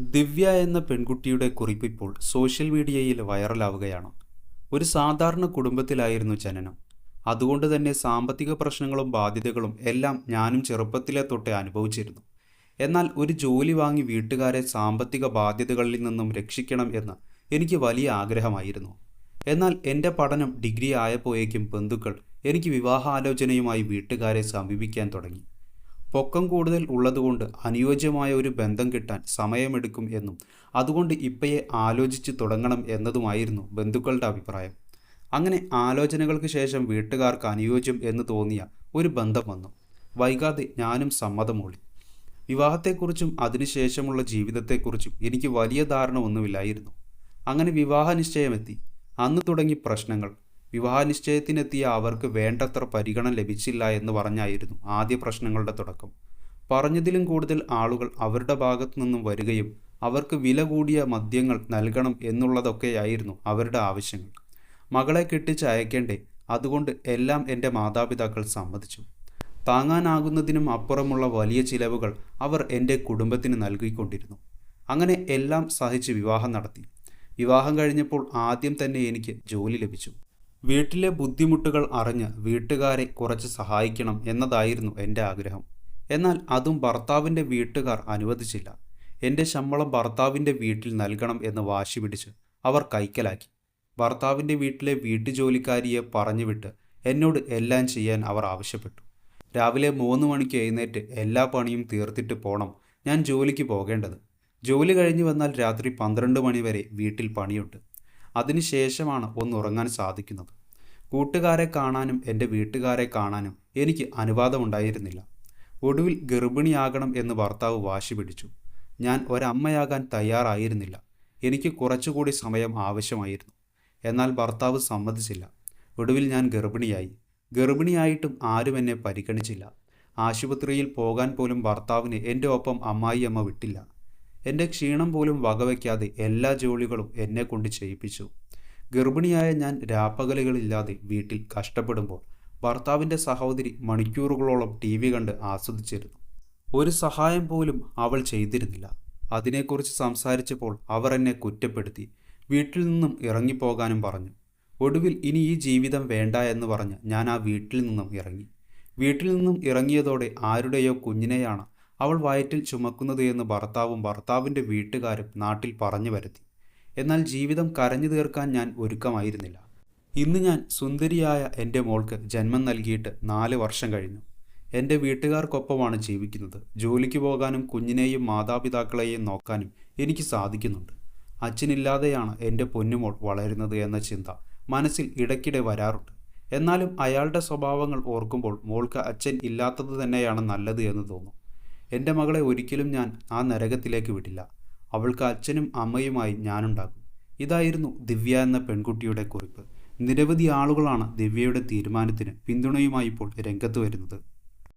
ദിവ്യ എന്ന പെൺകുട്ടിയുടെ കുറിപ്പ് ഇപ്പോൾ സോഷ്യൽ മീഡിയയിൽ വൈറലാവുകയാണ്. ഒരു സാധാരണ കുടുംബത്തിലായിരുന്നു ജനനം. അതുകൊണ്ട് തന്നെ സാമ്പത്തിക പ്രശ്നങ്ങളും ബാധ്യതകളും എല്ലാം ഞാനും ചെറുപ്പത്തിലെ തൊട്ടേ അനുഭവിച്ചിരുന്നു. എന്നാൽ ഒരു ജോലി വാങ്ങി വീട്ടുകാരെ സാമ്പത്തിക ബാധ്യതകളിൽ നിന്നും രക്ഷിക്കണം എന്ന് എനിക്ക് വലിയ ആഗ്രഹമായിരുന്നു. എന്നാൽ എന്റെ പഠനം ഡിഗ്രി ആയപ്പോഴേക്കും ബന്ധുക്കൾ എനിക്ക് വിവാഹാലോചനയുമായി വീട്ടുകാരെ സമീപിക്കാൻ തുടങ്ങി. പൊക്കം കൂടുതൽ ഉള്ളതുകൊണ്ട് അനുയോജ്യമായ ഒരു ബന്ധം കിട്ടാൻ സമയമെടുക്കും എന്നും അതുകൊണ്ട് ഇപ്പയെ ആലോചിച്ച് തുടങ്ങണം എന്നതുമായിരുന്നു ബന്ധുക്കളുടെ അഭിപ്രായം. അങ്ങനെ ആലോചനകൾക്ക് ശേഷം വീട്ടുകാർക്ക് അനുയോജ്യം എന്ന് തോന്നിയ ഒരു ബന്ധം വന്നു. വൈകാതെ ഞാനും സമ്മതമൂളി. വിവാഹത്തെക്കുറിച്ചും അതിനുശേഷമുള്ള ജീവിതത്തെക്കുറിച്ചും എനിക്ക് വലിയ ധാരണ ഒന്നുമില്ലായിരുന്നു. അങ്ങനെ വിവാഹ നിശ്ചയമെത്തി അന്ന് തുടങ്ങി പ്രശ്നങ്ങൾ. വിവാഹ നിശ്ചയത്തിനെത്തിയ അവർക്ക് വേണ്ടത്ര പരിഗണന ലഭിച്ചില്ല എന്ന് പറഞ്ഞായിരുന്നു ആദ്യ പ്രശ്നങ്ങളുടെ തുടക്കം. പറഞ്ഞതിലും കൂടുതൽ ആളുകൾ അവരുടെ ഭാഗത്തു നിന്നും വരികയും അവർക്ക് വില കൂടിയ മദ്യങ്ങൾ നൽകണം എന്നുള്ളതൊക്കെയായിരുന്നു അവരുടെ ആവശ്യങ്ങൾ. മകളെ കെട്ടിച്ച് അയക്കേണ്ടേ അതുകൊണ്ട് എല്ലാം എന്റെ മാതാപിതാക്കൾ സമ്മതിച്ചു. താങ്ങാനാകുന്നതിനും അപ്പുറമുള്ള വലിയ ചിലവുകൾ അവർ എന്റെ കുടുംബത്തിന് നൽകിക്കൊണ്ടിരുന്നു. അങ്ങനെ എല്ലാം സഹിച്ച് വിവാഹം നടത്തി. വിവാഹം കഴിഞ്ഞപ്പോൾ ആദ്യം തന്നെ എനിക്ക് ജോലി ലഭിച്ചു. വീട്ടിലെ ബുദ്ധിമുട്ടുകൾ അറിഞ്ഞ് വീട്ടുകാരെ കുറച്ച് സഹായിക്കണം എന്നതായിരുന്നു എന്റെ ആഗ്രഹം. എന്നാൽ അതും ഭർത്താവിന്റെ വീട്ടുകാർ അനുവദിച്ചില്ല. എന്റെ ശമ്പളം ഭർത്താവിന്റെ വീട്ടിൽ നൽകണം എന്ന് വാശി പിടിച്ച് അവർ കൈക്കലാക്കി. ഭർത്താവിന്റെ വീട്ടിലെ വീട്ടുജോലിക്കാരിയെ പറഞ്ഞുവിട്ട് എന്നോട് എല്ലാം ചെയ്യാൻ അവർ ആവശ്യപ്പെട്ടു. രാവിലെ മൂന്ന് മണിക്ക് എഴുന്നേറ്റ് എല്ലാ പണിയും തീർത്തിട്ട് പോണം ഞാൻ ജോലിക്ക് പോകേണ്ടത്. ജോലി കഴിഞ്ഞു വന്നാൽ രാത്രി പന്ത്രണ്ട് മണിവരെ വീട്ടിൽ പണിയുണ്ട്. അതിനുശേഷമാണ് ഒന്ന് ഉറങ്ങാൻ സാധിക്കുന്നത്. കൂട്ടുകാരെ കാണാനും എന്റെ വീട്ടുകാരെ കാണാനും എനിക്ക് അനുവാദമുണ്ടായിരുന്നില്ല. ഒടുവിൽ ഗർഭിണിയാകണം എന്ന് ഭർത്താവ് വാശി പിടിച്ചു. ഞാൻ ഒരമ്മയാകാൻ തയ്യാറായിരുന്നില്ല. എനിക്ക് കുറച്ചുകൂടി സമയം ആവശ്യമായിരുന്നു. എന്നാൽ ഭർത്താവ് സമ്മതിച്ചില്ല. ഒടുവിൽ ഞാൻ ഗർഭിണിയായി. ഗർഭിണിയായിട്ടും ആരും എന്നെ പരിഗണിച്ചില്ല. ആശുപത്രിയിൽ പോകാൻ പോലും ഭർത്താവിന് എന്റെ ഒപ്പം അമ്മായിയമ്മ വിട്ടില്ല. എന്റെ ക്ഷീണം പോലും വകവയ്ക്കാതെ എല്ലാ ജോലികളും എന്നെ കൊണ്ട് ചെയ്യിപ്പിച്ചു. ഗർഭിണിയായ ഞാൻ രാപ്പകലുകളില്ലാതെ വീട്ടിൽ കഷ്ടപ്പെടുമ്പോൾ ഭർത്താവിന്റെ സഹോദരി മണിക്കൂറുകളോളം ടി വി കണ്ട് ആസ്വദിച്ചിരുന്നു. ഒരു സഹായം പോലും അവൾ ചെയ്തിരുന്നില്ല. അതിനെക്കുറിച്ച് സംസാരിച്ചപ്പോൾ അവർ എന്നെ കുറ്റപ്പെടുത്തി. വീട്ടിൽ നിന്നും ഇറങ്ങിപ്പോകാനും പറഞ്ഞു. ഒടുവിൽ ഇനി ഈ ജീവിതം വേണ്ട എന്ന് പറഞ്ഞ് ഞാൻ ആ വീട്ടിൽ നിന്നും ഇറങ്ങി. വീട്ടിൽ നിന്നും ഇറങ്ങിയതോടെ ആരുടെയോ കുഞ്ഞിനെയാണ് അവൾ വയറ്റിൽ ചുമക്കുന്നത് എന്ന് ഭർത്താവും ഭർത്താവിന്റെ വീട്ടുകാരും നാട്ടിൽ പറഞ്ഞു വരുത്തി. എന്നാൽ ജീവിതം കരഞ്ഞു തീർക്കാൻ ഞാൻ ഒരുക്കമായിരുന്നില്ല. ഇന്ന് ഞാൻ സുന്ദരിയായ എന്റെ മോൾക്ക് ജന്മം നൽകിയിട്ട് നാല് വർഷം കഴിഞ്ഞു. എന്റെ വീട്ടുകാർക്കൊപ്പമാണ് ജീവിക്കുന്നത്. ജോലിക്ക് പോകാനും കുഞ്ഞിനെയും മാതാപിതാക്കളെയും നോക്കാനും എനിക്ക് സാധിക്കുന്നുണ്ട്. അച്ഛനില്ലാതെയാണ് എന്റെ പൊന്നുമോൾ വളരുന്നത് എന്ന ചിന്ത മനസ്സിൽ ഇടയ്ക്കിടെ വരാറുണ്ട്. എന്നാലും അയാളുടെ സ്വഭാവങ്ങൾ ഓർക്കുമ്പോൾ മോൾക്ക് അച്ഛൻ ഇല്ലാത്തത് തന്നെയാണ് നല്ലത് എന്ന് തോന്നും. എന്റെ മകളെ ഒരിക്കലും ഞാൻ ആ നരകത്തിലേക്ക് വിടില്ല. അവൾക്ക് അച്ഛനും അമ്മയുമായി ഞാനുണ്ടാകും. ഇതായിരുന്നു ദിവ്യ എന്ന പെൺകുട്ടിയുടെ കുറിപ്പ്. നിരവധി ആളുകളാണ് ദിവ്യയുടെ തീരുമാനത്തിന് പിന്തുണയുമായി ഇപ്പോൾ രംഗത്ത് വരുന്നത്.